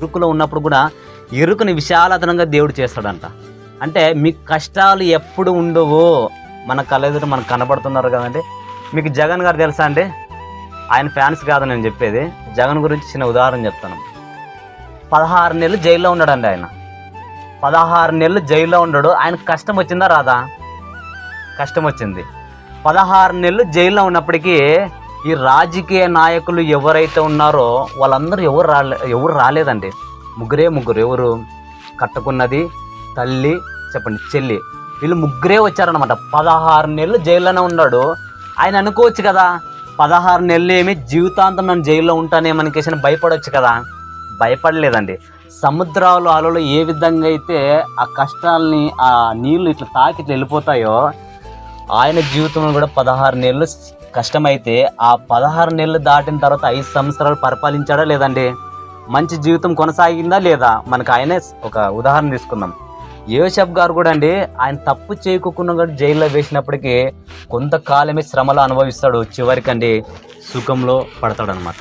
ఇరుకులో ఉన్నప్పుడు కూడా ఇరుకుని విశాలతనంగా దేవుడు చేస్తాడంట. అంటే మీకు కష్టాలు ఎప్పుడు ఉండవు. మన కళ్ళెదుట మనకు కనబడుతున్నారు కదండి. మీకు జగన్ గారు తెలుసా అండి? ఆయన ఫ్యాన్స్ కాదు నేను చెప్పేది. జగన్ గురించి చిన్న ఉదాహరణ చెప్తాను. పదహారు నెలలు జైల్లో ఉన్నాడండి ఆయన. పదహారు నెలలు జైల్లో ఉన్నాడు. ఆయన కష్టం వచ్చిందా రాదా? కష్టం వచ్చింది. పదహారు నెలలు జైల్లో ఉన్నప్పటికీ ఈ రాజకీయ నాయకులు ఎవరైతే ఉన్నారో వాళ్ళందరూ ఎవరు రాలే ఎవరు రాలేదండి. ముగ్గురే ముగ్గురు. ఎవరు కట్టుకున్నది తల్లి చెప్పండి చెల్లి. వీళ్ళు ముగ్గురే వచ్చారనమాట పదహారు నెలలు జైల్లోనే ఉన్నాడు. ఆయన అనుకోవచ్చు కదా పదహారు నెలలు ఏమి జీవితాంతం నన్ను జైల్లో ఉంటానేమనికేసిన భయపడవచ్చు కదా. భయపడలేదండి. సముద్రాలు అలలు ఏ విధంగా అయితే ఆ కష్టాల్ని ఆ నీళ్ళు ఇట్లా తాకి ఇట్లా వెళ్ళిపోతాయో ఆయన జీవితంలో కూడా పదహారు నెలలు కష్టమైతే ఆ పదహారు నెలలు దాటిన తర్వాత ఐదు సంవత్సరాలు పరిపాలించాడా లేదండి? మంచి జీవితం కొనసాగిందా లేదా? మనకు ఆయనే ఒక ఉదాహరణ తీసుకుందాం. యోసఫ్ గారు కూడా అండి ఆయన తప్పు చేయకోకుండా కూడా జైల్లో వేసినప్పటికీ కొంతకాలమే శ్రమలు అనుభవిస్తాడు చివరికండి సుఖంలో పడతాడు అనమాట